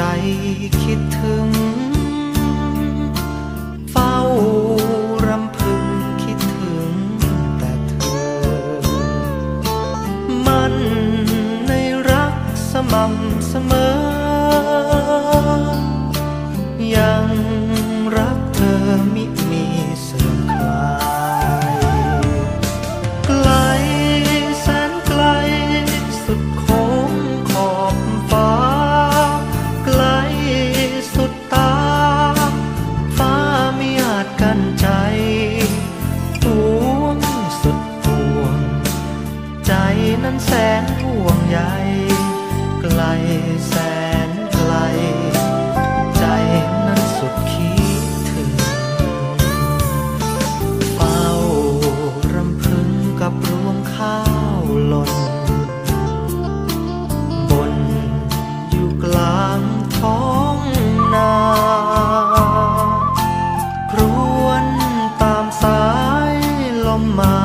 ใจคิดถึง เฝ้ารำพึงคิดถึงแต่เธอ มันในรักสม่ำเสมอ ยังรักเธอมิ แสนห่วงใยไกลแสนไกล ใจนั้นสุดคิดถึงเฝ้ารำพึงกับรวงข้าวหล่น บนอยู่กลางท้องนาครวนตามสายลมมา